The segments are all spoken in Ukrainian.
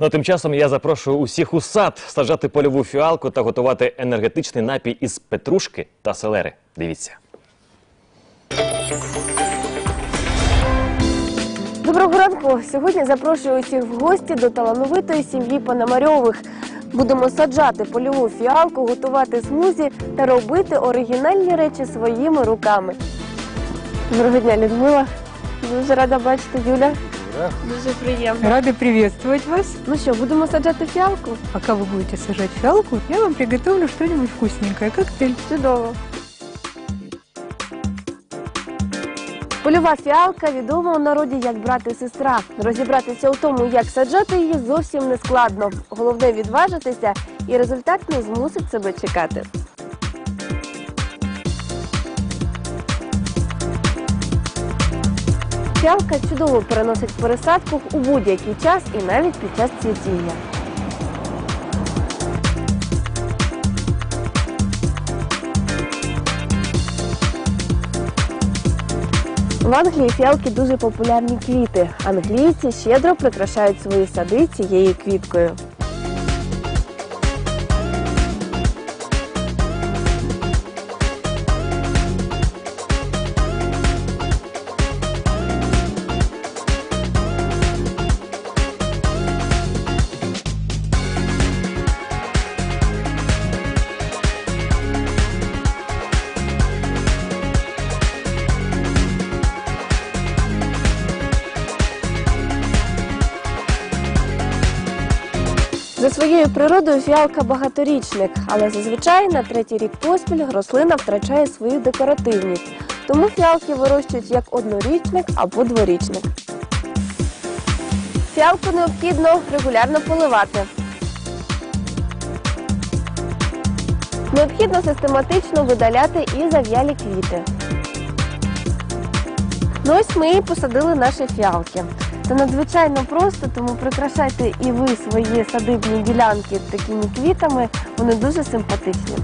Ну, а тим часом я запрошую усіх у сад саджати польову фіалку та готувати енергетичний напій із петрушки та селери. Дивіться. Доброго ранку. Сьогодні запрошую усіх в гості до талановитої сім'ї Пономарьових. Будемо саджати польову фіалку, готувати смузі та робити оригінальні речі своїми руками. Доброго дня, Людмила. Дуже рада бачити Юля. Дуже приємно. Рада приветствовать вас. Ну що, будемо саджати фіалку? Пока вы будете сажать фиалку, я вам приготовлю что-нибудь вкусненькое, коктейль. Чудово. Польова фіалка відома у народі як брат і сестра. Розібратися у тому, як саджати її, зовсім не складно. Головне відважитися, і результат не змусить себе чекати. Фіалка чудово переносить пересадку у будь-який час і навіть під час цвітіння. В Англії фіалки дуже популярні квіти. Англійці щедро прикрашають свої сади цією квіткою. За своєю природою фіалка багаторічник, але зазвичай на третій рік поспіль рослина втрачає свою декоративність. Тому фіалки вирощують як однорічник або дворічник. Фіалку необхідно регулярно поливати. Необхідно систематично видаляти і зав'ялі квіти. Ну ось ми і посадили наші фіалки. Це надзвичайно просто, тому прикрашайте і ви свої садибні ділянки такими квітами. Вони дуже симпатичні.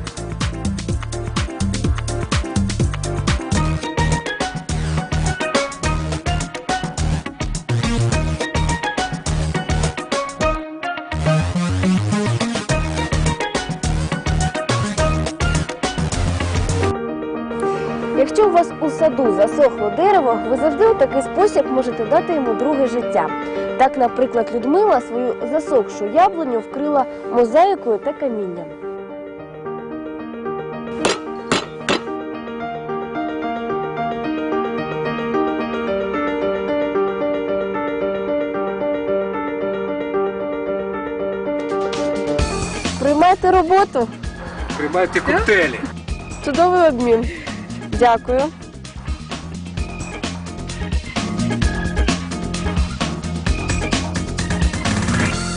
Якщо у вас у саду засохло дерево, ви завжди у такий спосіб можете дати йому друге життя. Так, наприклад, Людмила свою засохшу яблуню вкрила мозаїкою та камінням. Приймайте роботу. Приймайте коктейлі. Чудовий обмін. 배제하고요.